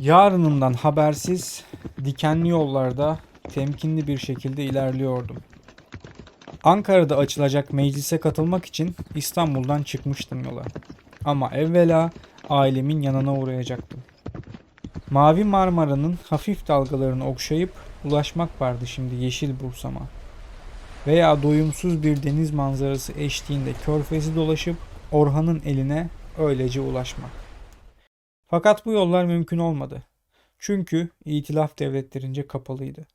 Yarınımdan habersiz dikenli yollarda temkinli bir şekilde ilerliyordum. Ankara'da açılacak meclise katılmak için İstanbul'dan çıkmıştım yola. Ama evvela ailemin yanına uğrayacaktım. Mavi Marmara'nın hafif dalgalarını okşayıp ulaşmak vardı şimdi yeşil Bursa'ma. Veya doyumsuz bir deniz manzarası eşliğinde körfezi dolaşıp Orhan'ın eline öylece ulaşmak. Fakat bu yollar mümkün olmadı. Çünkü itilaf devletlerince kapalıydı.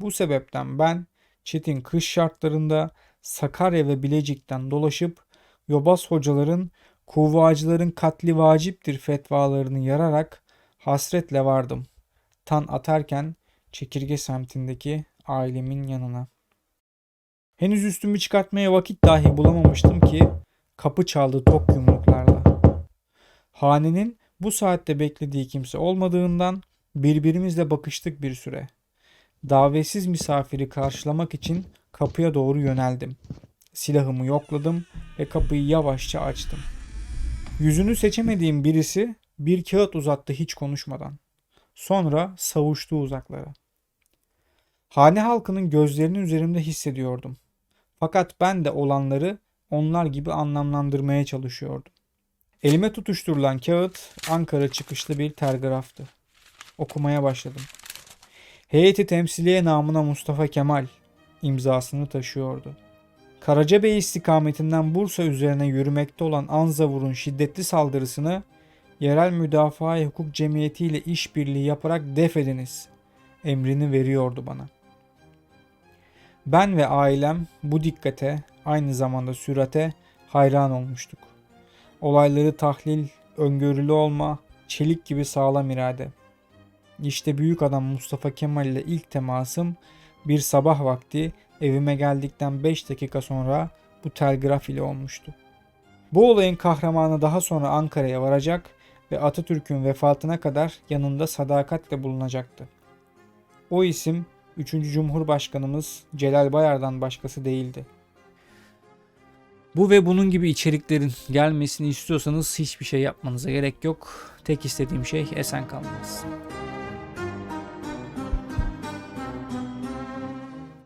Bu sebepten ben çetin kış şartlarında Sakarya ve Bilecik'ten dolaşıp yobaz hocaların kuvvacıların katli vaciptir fetvalarını yararak hasretle vardım. Tan atarken çekirge semtindeki ailemin yanına. Henüz üstümü çıkartmaya vakit dahi bulamamıştım ki kapı çaldı tok yumruklarla. Hanenin bu saatte beklediği kimse olmadığından birbirimizle bakıştık bir süre. Davetsiz misafiri karşılamak için kapıya doğru yöneldim. Silahımı yokladım ve kapıyı yavaşça açtım. Yüzünü seçemediğim birisi bir kağıt uzattı hiç konuşmadan. Sonra savuştu uzaklara. Hane halkının gözlerinin üzerimde hissediyordum. Fakat ben de olanları onlar gibi anlamlandırmaya çalışıyordum. Elime tutuşturulan kağıt Ankara çıkışlı bir telgraftı. Okumaya başladım. Heyeti temsiliye namına Mustafa Kemal imzasını taşıyordu. Karacabey istikametinden Bursa üzerine yürümekte olan Anzavur'un şiddetli saldırısını yerel müdafaa hukuk cemiyeti ile işbirliği yaparak def ediniz emrini veriyordu bana. Ben ve ailem bu dikkate aynı zamanda sürate hayran olmuştuk. Olayları tahlil, öngörülü olma, çelik gibi sağlam irade. İşte büyük adam Mustafa Kemal ile ilk temasım bir sabah vakti evime geldikten 5 dakika sonra bu telgraf ile olmuştu. Bu olayın kahramanı daha sonra Ankara'ya varacak ve Atatürk'ün vefatına kadar yanında sadakatle bulunacaktı. O isim 3. Cumhurbaşkanımız Celal Bayar'dan başkası değildi. Bu ve bunun gibi içeriklerin gelmesini istiyorsanız hiçbir şey yapmanıza gerek yok. Tek istediğim şey esen kalmanız.